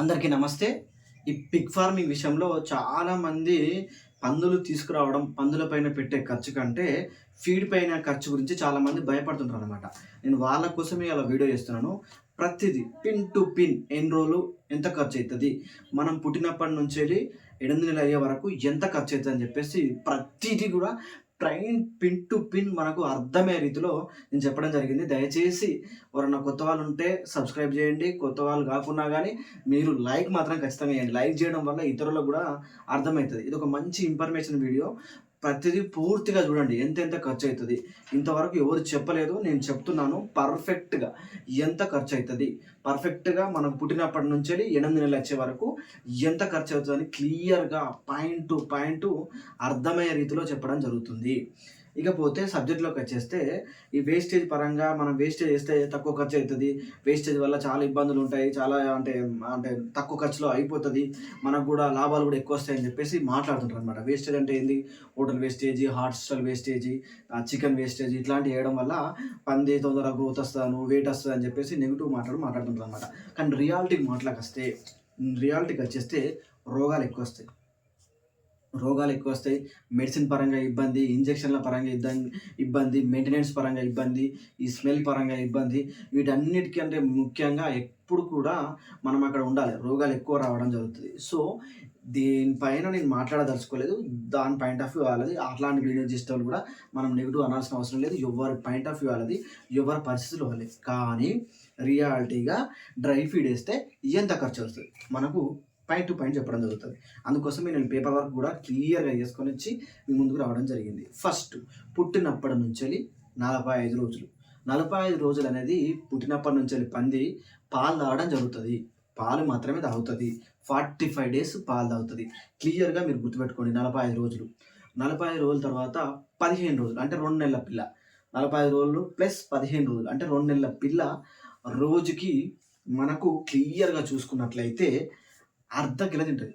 అందరికీ నమస్తే. ఈ పిగ్ ఫార్మింగ్ విషయంలో చాలామంది పందులు తీసుకురావడం పందుల పైన పెట్టే ఖర్చు కంటే ఫీడ్ పైన ఖర్చు గురించి చాలామంది భయపడుతుంటారు అనమాట నేను వాళ్ళ కోసమే అలా వీడియో చేస్తున్నాను. ప్రతిదీ పిన్ టు పిన్ ఎన్ని రోజులు ఎంత ఖర్చు అవుతుంది మనం పుట్టినప్పటి నుంచి వెళ్ళి ఎనిమిది నెలలు అయ్యే వరకు ఎంత ఖర్చు అవుతుంది అని చెప్పేసి ప్రతిదీ కూడా ట్రైన్ పిన్ టు పిన్ మనకు అర్థమయ్యే రీతిలో నేను చెప్పడం జరిగింది. దయచేసి ఎవరన్నా కొత్త వాళ్ళు ఉంటే సబ్స్క్రైబ్ చేయండి. కొత్త వాళ్ళు కాకున్నా కానీ మీరు లైక్ మాత్రం ఖచ్చితంగా చేయండి. లైక్ చేయడం వల్ల ఇతరులకు కూడా అర్థమవుతుంది. ఇది ఒక మంచి ఇన్ఫర్మేషన్ వీడియో ప్రతిదీ పూర్తిగా చూడండి ఎంత ఎంత ఖర్చు అవుతుంది ఇంతవరకు ఎవరు చెప్పలేదు నేను చెప్తున్నాను పర్ఫెక్ట్గా ఎంత ఖర్చు అవుతుంది పర్ఫెక్ట్గా మనం పుట్టినప్పటి నుంచి ఎనిమిది నెలలు వచ్చే వరకు ఎంత ఖర్చు అవుతుందని క్లియర్గా పాయింట్ టు పాయింట్ అర్థమయ్యే రీతిలో చెప్పడం జరుగుతుంది. ఇకపోతే సబ్జెక్ట్లోకి వచ్చేస్తే ఈ వేస్టేజ్ పరంగా మనం వేస్టేజ్ వేస్తే తక్కువ ఖర్చు అవుతుంది వేస్టేజ్ వల్ల చాలా ఇబ్బందులు ఉంటాయి. చాలా అంటే అంటే తక్కువ ఖర్చులో అయిపోతుంది. మనకు కూడా లాభాలు కూడా ఎక్కువ వస్తాయని చెప్పేసి మాట్లాడుతుంటారు అనమాట వేస్టేజ్ అంటే ఏంది? Hotel wastage hostel wastage chicken wastage ఇట్లాంటివి వేయడం వల్ల పంది తొందరగా గ్రోత్ వస్తాను వెయిట్ వస్తుంది అని చెప్పేసి నెగిటివ్ మాట్లాడు మాట్లాడుతుంటారు అనమాట కానీ రియాలిటీకి మాటలకు వస్తే రియాలిటీకి వచ్చేస్తే రోగాలు ఎక్కువ వస్తాయి. రోగాలు ఎక్కువ వస్తాయి మెడిసిన్ పరంగా ఇబ్బంది ఇంజక్షన్ల పరంగా ఇబ్బంది ఇబ్బంది మెయింటెనెన్స్ పరంగా ఇబ్బంది ఈ స్మెల్ పరంగా ఇబ్బంది వీటన్నిటికీ అంటే ముఖ్యంగా ఎప్పుడు కూడా మనం అక్కడ ఉండాలి. రోగాలు ఎక్కువ రావడం జరుగుతుంది. సో దీనిపైన నేను మాట్లాడదలుచుకోలేదు. దాని పాయింట్ ఆఫ్ వ్యూ వాళ్ళది. అట్లాంటి వీడియో చేసే వాళ్ళు కూడా మనం నెగిటివ్ అనాల్సిన అవసరం లేదు. ఎవరి పాయింట్ ఆఫ్ వ్యూ వాళ్ళది. ఎవరి పరిస్థితులు వాళ్ళది. కానీ రియాలిటీగా డ్రై ఫీడ్ వేస్తే ఎంత ఖర్చు వస్తుంది మనకు పాయింట్ టు పాయింట్ చెప్పడం జరుగుతుంది. అందుకోసమే నేను పేపర్ వర్క్ కూడా క్లియర్గా చేసుకొని వచ్చి మీ ముందుకు రావడం జరిగింది. ఫస్ట్ పుట్టినప్పటి నుంచి నలభై ఐదు రోజులు. నలభై ఐదు రోజులు అనేది పుట్టినప్పటి నుంచి పంది పాలు తాగడం జరుగుతుంది. పాలు మాత్రమే తాగుతుంది. ఫార్టీ ఫైవ్ డేస్ పాలు తాగుతుంది. క్లియర్గా మీరు గుర్తుపెట్టుకోండి నలభై ఐదు రోజులు. నలభై ఐదు రోజుల తర్వాత పదిహేను రోజులు అంటే రెండు నెలల పిల్ల. నలభై ఐదు రోజులు ప్లస్ పదిహేను రోజులు అంటే రెండు నెలల పిల్ల రోజుకి మనకు క్లియర్గా చూసుకున్నట్లయితే అర్ధ కిలో తింటుంది.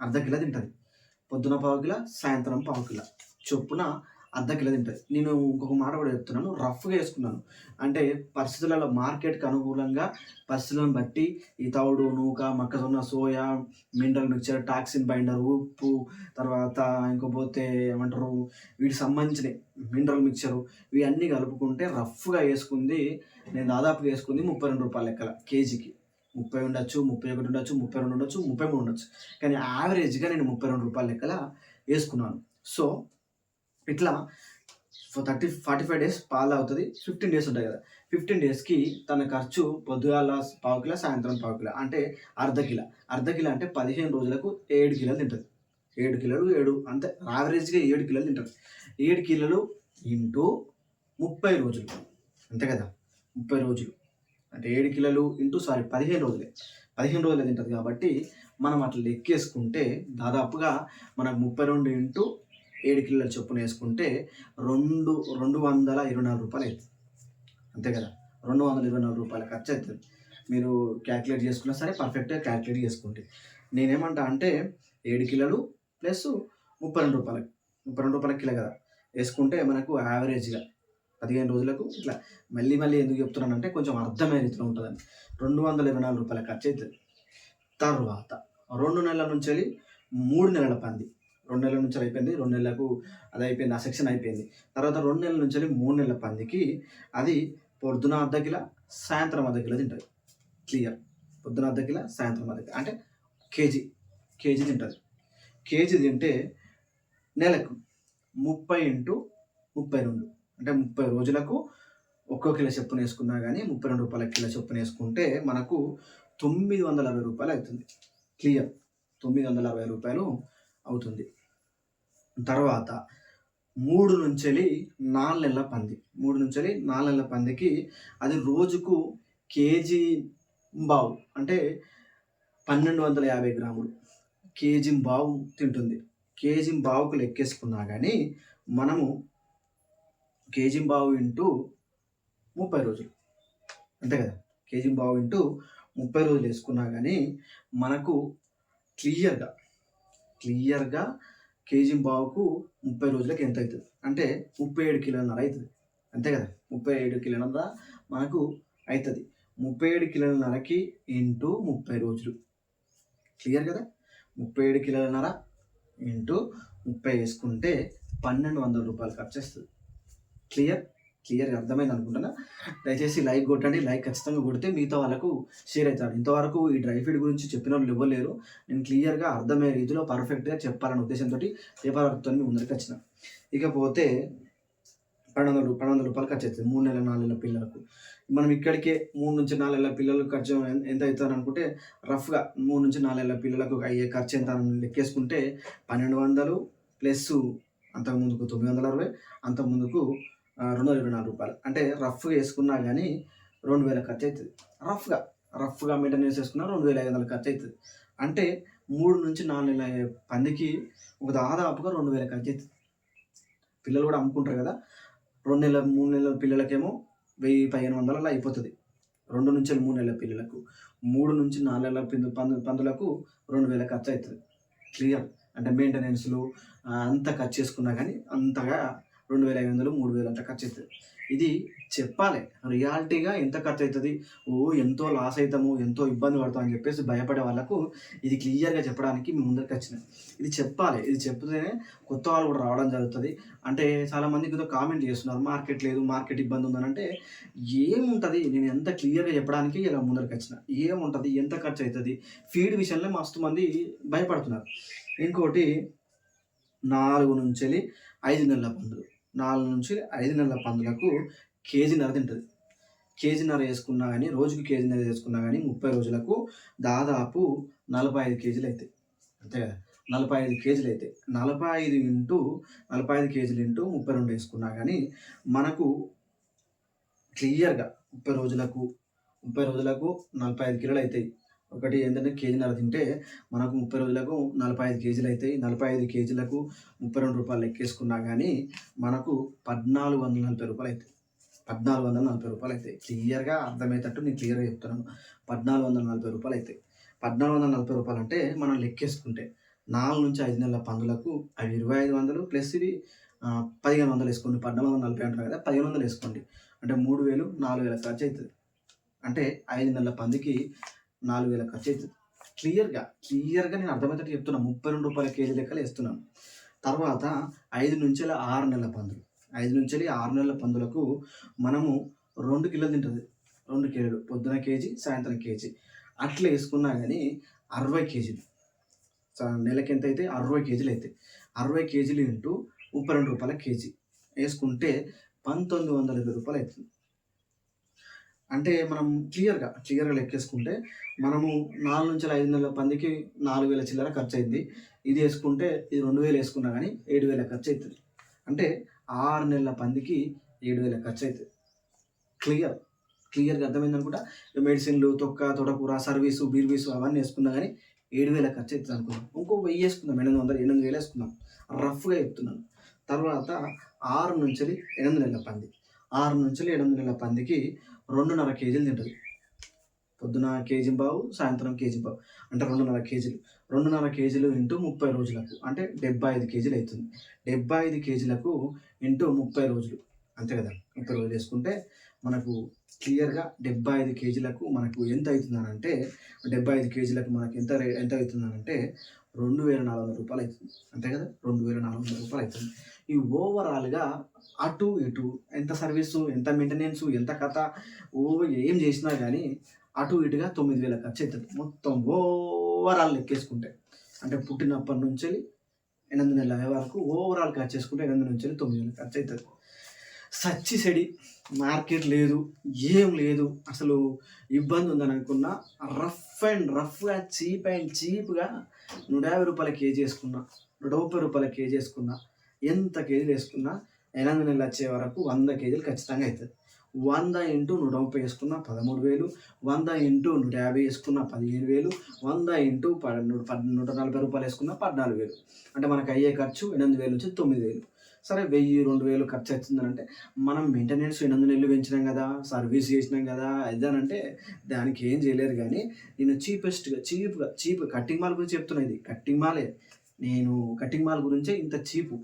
అర్ధ కిలో తింటుంది. పొద్దున పావు కిలో సాయంత్రం పావు కిలో. చొప్పున అర్ధ కిలో తింటుంది. నేను ఇంకొక మాట కూడా చెప్తున్నాను. రఫ్గా వేసుకున్నాను అంటే పరిస్థితులలో మార్కెట్కి అనుకూలంగా పరిస్థితులను బట్టి ఈ తౌడు నూక మొక్కజొన్న soya mineral mixture toxin binder ఉప్పు తర్వాత ఇంకపోతే ఏమంటారు? వీటికి సంబంధించిన మినరల్ మిక్చరు ఇవి అన్నీ కలుపుకుంటే రఫ్గా వేసుకుంది నేను దాదాపుగా వేసుకుంది ముప్పై రెండు రూపాయల లెక్కల కేజీకి. ముప్పై ఉండొచ్చు ముప్పై ఒకటి ఉండొచ్చు ముప్పై రెండు ఉండొచ్చు ముప్పై మూడు ఉండొచ్చు. కానీ యావరేజ్గా నేను ముప్పై రెండు రూపాయల లెక్కల వేసుకున్నాను. సో ఇట్లా థర్టీ ఫార్టీ ఫైవ్ డేస్ పాలు అవుతుంది ఫిఫ్టీన్ డేస్ ఉంటాయి కదా. ఫిఫ్టీన్ డేస్కి తన ఖర్చు పొద్దుగాల పావు కిలో సాయంత్రం పావు కిలో అంటే అర్ధ కిలో. అర్ధ కిలో అంటే పదిహేను రోజులకు ఏడు కిలోలు తింటుంది. ఏడు కిలోలు ఏడు అంతే యావరేజ్గా ఏడు కిలోలు తింటుంది. ఏడు కిలోలు ఇంటూ ముప్పై రోజులు అంతే కదా. ముప్పై రోజులు. అంటే ఏడు కిలోలు ఇంటూ సారీ పదిహేను రోజులే. పదిహేను రోజులే తింటుంది కాబట్టి మనం అట్లా లెక్కేసుకుంటే దాదాపుగా మనకు ముప్పై రెండు ఇంటూ ఏడు కిలోల చొప్పున వేసుకుంటే రెండు రెండు వందల ఇరవై నాలుగు రూపాయలు అవుతుంది అంతే కదా? రెండు వందల ఇరవై నాలుగు రూపాయల ఖర్చు అవుతుంది మీరు క్యాల్కులేట్ చేసుకున్నా సరే పర్ఫెక్ట్గా క్యాల్కులేట్ చేసుకుంటే నేనేమంటా అంటే ఏడు కిలోలు ప్లస్ ముప్పై రెండు రూపాయలకి ముప్పై రెండు రూపాయల కిలో కదా? వేసుకుంటే మనకు యావరేజ్గా పదిహేను రోజులకు ఇట్లా మళ్ళీ మళ్ళీ ఎందుకు చెప్తున్నానంటే కొంచెం అర్థమయ్యే రీతిలో ఉంటుందని రెండు వందల ఇరవై నాలుగు రూపాయల ఖర్చు అవుతుంది తర్వాత రెండు నెలల నుంచి వెళ్ళి మూడు నెలల పంది రెండు నెలల నుంచి అయిపోయింది రెండు నెలలకు అది అయిపోయింది ఆ సెక్షన్ అయిపోయింది. తర్వాత రెండు నెలల నుంచి వెళ్ళి మూడు నెలల పందికి అది పొద్దున అర్ధ కిలో సాయంత్రం అర్ధ కిలో తింటుంది. క్లియర్ పొద్దున అర్ధ కిలో సాయంత్రం అర్ధ కిలో. అంటే కేజీ కేజీ తింటుంది. కేజీ తింటే నెలకు ముప్పై ఇంటూ ముప్పై రెండు. అంటే ముప్పై రోజులకు ఒక్కో కిలో చొప్పున వేసుకున్నా కానీ ముప్పై రెండు రూపాయల కిలో చొప్పున వేసుకుంటే మనకు తొమ్మిది వందల అరవై రూపాయలు అవుతుంది. క్లియర్. తొమ్మిది వందల అరవై రూపాయలు అవుతుంది. తర్వాత మూడు నుంచి నాలుగు నెలల పంది. మూడు నుంచి నాలుగు నెలల పందికి అది రోజుకు కేజీ బావు అంటే పన్నెండు వందల యాభై గ్రాములు కేజీ బావు తింటుంది. కేజీ బావుకు లెక్కేసుకున్నా కానీ మనము కేజీంబావు ఇంటూ ముప్పై రోజులు. అంతే కదా? కేజీ బావు ఇంటూ ముప్పై రోజులు వేసుకున్నా కానీ మనకు క్లియర్గా క్లియర్గా కేజీ బావుకు ముప్పై రోజులకు ఎంత అవుతుంది? అంటే ముప్పై ఏడు కిలోన్నర అవుతుంది. అంతే కదా? ముప్పై ఏడు కిలోన్నర మనకు అవుతుంది. ముప్పై ఏడు కిలోలన్నరకి ఇంటూ ముప్పై రోజులు. క్లియర్ కదా? ముప్పై ఏడు కిలోలన్నర ఇంటూ ముప్పై వేసుకుంటే పన్నెండు వందల రూపాయలు ఖర్చు వస్తుంది క్లియర్ క్లియర్గా అర్థమైంది అనుకుంటున్నా. దయచేసి లైక్ కొట్టండి లైక్ ఖచ్చితంగా కొడితే మిగతా వాళ్ళకు షేర్ అవుతాడు ఇంతవరకు ఈ డ్రై ఫీడ్ గురించి చెప్పిన వాళ్ళు ఇవ్వలేరు నేను క్లియర్గా అర్థమయ్యే రీతిలో పర్ఫెక్ట్గా చెప్పాలనే ఉద్దేశంతో పేపర్ వర్క్తో మీ ముందరికి వచ్చిన. ఇకపోతే పన్నెండు వందలు పన్నెండు వందల రూపాయలు ఖర్చు అవుతుంది. మూడు నెలల నాలుగు నెలల పిల్లలకు. మనం ఇక్కడికే మూడు నుంచి నాలుగు నెలల పిల్లలకు ఖర్చు ఎంత అవుతుంది అనుకుంటే రఫ్గా మూడు నుంచి నాలుగు నెలల పిల్లలకు అయ్యే ఖర్చు ఎంత అని లెక్కేసుకుంటే పన్నెండు వందలు ప్లస్ అంతకు ముందుకు తొమ్మిది వందల అరవై అంతకు ముందుకు రెండు వందల ఇరవై నాలుగు రూపాయలు. అంటే రఫ్గా వేసుకున్నా కానీ రెండు వేల ఖర్చు అవుతుంది రఫ్గా రఫ్గా మెయింటెనెన్స్ వేసుకున్నా రెండు వేల ఐదు వందలు ఖర్చు అవుతుంది అంటే మూడు నుంచి నాలుగు నెలల పందికి ఒక దాదాపుగా రెండు వేల ఖర్చు అవుతుంది పిల్లలు కూడా అమ్ముకుంటారు కదా రెండు నెలల మూడు నెలల పిల్లలకేమో వెయ్యి పదిహేను వందలలో అయిపోతుంది. రెండు నుంచి మూడు నెలల పిల్లలకు మూడు నుంచి నాలుగు నెలల పిందు పందు పందులకు రెండు వేల ఖర్చు అవుతుంది క్లియర్. అంటే మెయింటెనెన్స్లు అంత అంతా ఖర్చు చేసుకున్నా కానీ అంతగా రెండు వేల ఐదు వందలు మూడు వేలు అంత ఖర్చు అవుతుంది ఇది చెప్పాలి. రియాలిటీగా ఎంత ఖర్చు అవుతుంది ఓ ఎంతో లాస్ అవుతాము ఎంతో ఇబ్బంది పడతాం అని చెప్పేసి భయపడే వాళ్ళకు ఇది క్లియర్గా చెప్పడానికి మీ ముందరికి వచ్చినాయి ఇది చెప్పాలి. ఇది చెప్తేనే కొత్త వాళ్ళు కూడా రావడం జరుగుతుంది. అంటే చాలామంది ఏదో కామెంట్ చేస్తున్నారు. మార్కెట్ లేదు మార్కెట్ ఇబ్బంది ఉందని అంటే ఏముంటుంది? నేను ఎంత క్లియర్గా చెప్పడానికి ఇలా ముందరికి వచ్చిన. ఏముంటుంది? ఎంత ఖర్చు అవుతుంది ఫీడ్ విషయంలో మస్తు మంది భయపడుతున్నారు. ఇంకోటి నాలుగు నుంచి ఐదు నెలల పందులు నాలుగు నుంచి ఐదు నెలల పందులకు కేజీన్నర తింటుంది. కేజీన్నర వేసుకున్నా కానీ రోజుకి కేజీన్నర వేసుకున్నా కానీ ముప్పై రోజులకు దాదాపు నలభై ఐదు కేజీలు అవుతాయి అంతే కదా? నలభై ఐదు కేజీలు అయితే నలభై ఐదు ఇంటూ నలభై ఐదు కేజీలు ఇంటూ ముప్పై రెండు వేసుకున్నా కానీ మనకు క్లియర్గా ముప్పై రోజులకు ముప్పై రోజులకు నలభై ఐదు కిలోలు అవుతాయి ఒకటి ఏంటంటే కేజీన్నర తింటే మనకు ముప్పై రోజులకు నలభై ఐదు కేజీలు అవుతాయి నలభై ఐదు కేజీలకు ముప్పై రెండు రూపాయలు లెక్కేసుకున్నా కానీ మనకు పద్నాలుగు వందల నలభై రూపాయలు అవుతాయి పద్నాలుగు వందల నలభై రూపాయలు అవుతాయి క్లియర్గా అర్థమయ్యేటట్టు నేను క్లియర్గా చెప్తున్నాను. పద్నాలుగు వందల నలభై రూపాయలు అవుతాయి పద్నాలుగు వందల నలభై రూపాయలు అంటే మనం లెక్కేసుకుంటే నాలుగు నుంచి ఐదు నెలల పందులకు అవి ఇరవై ఐదు వందలు ప్లస్ ఇవి పదిహేను వందలు వేసుకోండి. పద్నాలుగు వందల నలభై అంటున్నారు కదా పదిహేను వందలు వేసుకోండి. అంటే మూడు వేలు నాలుగు వేల ఖర్చు అవుతుంది అంటే ఐదు నెలల పందికి నాలుగు వేల ఖర్చు అవుతుంది క్లియర్గా క్లియర్గా నేను అర్థమయ్యేటట్టు చెప్తున్నా. ముప్పై రెండు రూపాయల కేజీ లెక్కలు వేస్తున్నాను. తర్వాత ఐదు నుంచి ఆరు నెలల పందులు. ఐదు నుంచి ఆరు నెలల పందులకు మనము రెండు కిలోలు తింటుంది. రెండు కిలోలు పొద్దున కేజీ సాయంత్రం కేజీ. అట్లా వేసుకున్నా కానీ అరవై కేజీలు. నెలకి ఎంత అయితే అరవై కేజీలు అవుతాయి అరవై కేజీలు ఇంటూ ముప్పై రెండు రూపాయల కేజీ. వేసుకుంటే పంతొమ్మిది వందల ఇరవై రూపాయలు అవుతుంది. అంటే మనం క్లియర్గా క్లియర్గా లెక్కేసుకుంటే మనము నాలుగు నుంచి ఐదు నెలల పందికి నాలుగు వేల చిల్లర ఖర్చు అయింది ఇది వేసుకుంటే ఇది రెండు వేలు వేసుకున్నా కానీ ఏడు వేల ఖర్చు అవుతుంది అంటే ఆరు నెలల పందికి ఏడు వేల ఖర్చు అవుతుంది క్లియర్ క్లియర్గా అర్థమైంది అనుకుంటా? మెడిసిన్లు తొక్క తొడకూర సర్వీసు బీర్వీసు అవన్నీ వేసుకున్నా కానీ ఏడు వేల ఖర్చు అవుతుంది అనుకున్నాం ఇంకో వెయ్యి వేసుకుందాం ఎనిమిది వందలు ఎనిమిది వేలు వేసుకుందాం. రఫ్గా చెప్తున్నాను. తర్వాత ఆరు నుంచి ఎనిమిది నెలల పంది. ఆరు నుంచి ఏడు వందల పందికి రెండున్నర కేజీలు తింటుంది. పొద్దున కేజీ బావు సాయంత్రం కేజీ బావు అంటే రెండున్నర కేజీలు. రెండున్నర కేజీలు ఇంటూ ముప్పై రోజులకు అంటే డెబ్బై ఐదు కేజీలు అవుతుంది. డెబ్బై ఐదు కేజీలకు ఇంటూ ముప్పై రోజులు అంతే కదా? ముప్పై రోజులు వేసుకుంటే మనకు క్లియర్గా డెబ్బై ఐదు కేజీలకు మనకు ఎంత అవుతుందని అంటే డెబ్బై ఐదు కేజీలకు మనకు ఎంత ఎంత అవుతుందని అంటే రెండు వేల నాలుగు వందల రూపాయలు అవుతుంది అంతే కదా? రెండు వేల నాలుగు వందల రూపాయలు అవుతుంది ఈ ఓవరాల్గా అటు ఇటు ఎంత సర్వీసు ఎంత మెయింటెనెన్స్ ఎంత కథ ఓ ఏం చేసినా కానీ అటు ఇటుగా తొమ్మిది వేల ఖర్చు అవుతుంది మొత్తం ఓవరాల్ లెక్కేసుకుంటే. అంటే పుట్టినప్పటి నుంచి ఎనిమిది నెలల వరకు ఓవరాల్ ఖర్చు చేసుకుంటే ఎనిమిది నుంచి తొమ్మిది వేల ఖర్చు అవుతుంది సచ్చి సెడి మార్కెట్ లేదు ఏం లేదు అసలు ఇబ్బంది ఉందని అనుకున్నా రఫ్ అండ్ రఫ్గా చీప్ అండ్ చీప్గా నూట యాభై రూపాయల కేజీ వేసుకున్నా నూట ముప్పై రూపాయల కేజీ వేసుకున్నా ఎంత కేజీలు వేసుకున్నా ఎనిమిది నెలలు వచ్చే వరకు వంద కేజీలు ఖచ్చితంగా అవుతుంది. వంద ఇంటూ నూట ముప్పై వేసుకున్నా పదమూడు వేలు వంద ఇంటూ నూట యాభై వేసుకున్నా పదిహేను వేలు వంద ఇంటూ ప- నూట నూట నలభై రూపాయలు వేసుకున్నా పద్నాలుగు వేలు. అంటే మనకు అయ్యే ఖర్చు ఎనిమిది వేలు నుంచి తొమ్మిది వేలు. సరే వెయ్యి రెండు వేలు ఖర్చు అవుతుందని అంటే మనం మెయింటెనెన్స్ ఎనిమిది నెలలు పెంచినాం కదా సర్వీస్ చేసినాం కదా ఇదానంటే దానికి ఏం చేయలేరు కానీ నేను చీపెస్ట్గా చీప్గా చీప్ కట్టింగ్ మాల్ గురించి చెప్తున్నా ఇది. కట్టింగ్ మాలే నేను కట్టింగ్ మాల్ గురించే ఇంత చీపు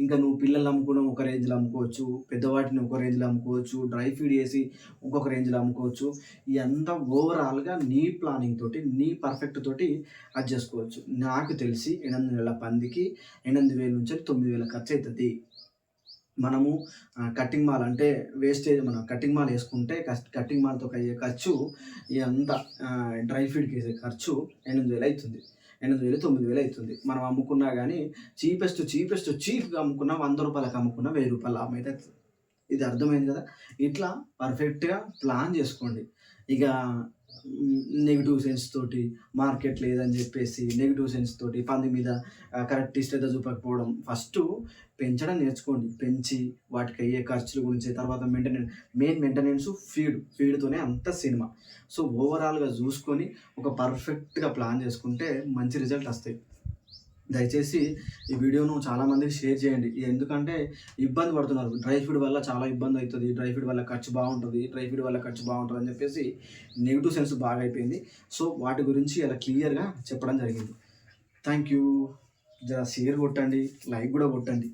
ఇంకా నువ్వు పిల్లలు అమ్ముకోవడం ఒక రేంజ్లో అమ్ముకోవచ్చు పెద్దవాటిని ఒక రేంజ్లో అమ్ముకోవచ్చు డ్రై ఫీడ్ చేసి ఇంకొక రేంజ్లో అమ్ముకోవచ్చు. ఇదంతా ఓవరాల్గా నీ ప్లానింగ్ తోటి నీ పర్ఫెక్ట్ తోటి అది చేసుకోవచ్చు. నాకు తెలిసి ఎనిమిది వేల పందికి ఎనిమిది వేల నుంచి తొమ్మిది వేల ఖర్చు అవుతుంది మనము కటింగ్ మాల్ అంటే వేస్టేజ్ మనం కటింగ్ మాల్ వేసుకుంటే కటింగ్ మాల్తో అయ్యే ఖర్చు ఇదంతా డ్రై ఫీడ్కి వేసే ఖర్చు ఎనిమిది వేలు అవుతుంది ఎనిమిది వేలు తొమ్మిది వేలు అవుతుంది. మనం అమ్ముకున్నా కానీ చీపెస్ట్ చీపెస్ట్ చీప్గా అమ్ముకున్నా వంద రూపాయలకు అమ్ముకున్నా వెయ్యి రూపాయలు లాభం అయితే అవుతుంది. ఇది అర్థమైంది కదా? ఇట్లా పర్ఫెక్ట్గా ప్లాన్ చేసుకోండి. ఇక నెగిటివ్ సెన్స్ తోటి మార్కెట్ లేదని చెప్పేసి నెగిటివ్ సెన్స్ తోటి పంది మీద కరెక్ట్ శ్రద్ధ చూపకపోవడం ఫస్ట్ పెంచడం నేర్చుకోండి. పెంచి వాటికి అయ్యే ఖర్చుల గురించి తర్వాత మెయింటెనెన్స్ మెయిన్ మెయింటెనెన్స్ ఫీడ్ ఫీడ్తోనే అంత సినిమా. సో ఓవరాల్గా చూసుకొని ఒక పర్ఫెక్ట్గా ప్లాన్ చేసుకుంటే మంచి రిజల్ట్ వస్తాయి. దయచేసి ఈ వీడియోను చాలామందికి షేర్ చేయండి. ఎందుకంటే ఇబ్బంది పడుతున్నారు. డ్రై ఫీడ్ వల్ల చాలా ఇబ్బంది అవుతుంది. డ్రై ఫీడ్ వల్ల ఖర్చు బాగుంటుంది. డ్రై ఫీడ్ వల్ల ఖర్చు బాగుంటుంది అని చెప్పేసి నెగిటివ్ సెన్స్ బాగా అయిపోయింది. సో వాటి గురించి అలా క్లియర్గా చెప్పడం జరిగింది. థ్యాంక్ యూ జర షేర్ కొట్టండి. లైక్ కూడా కొట్టండి.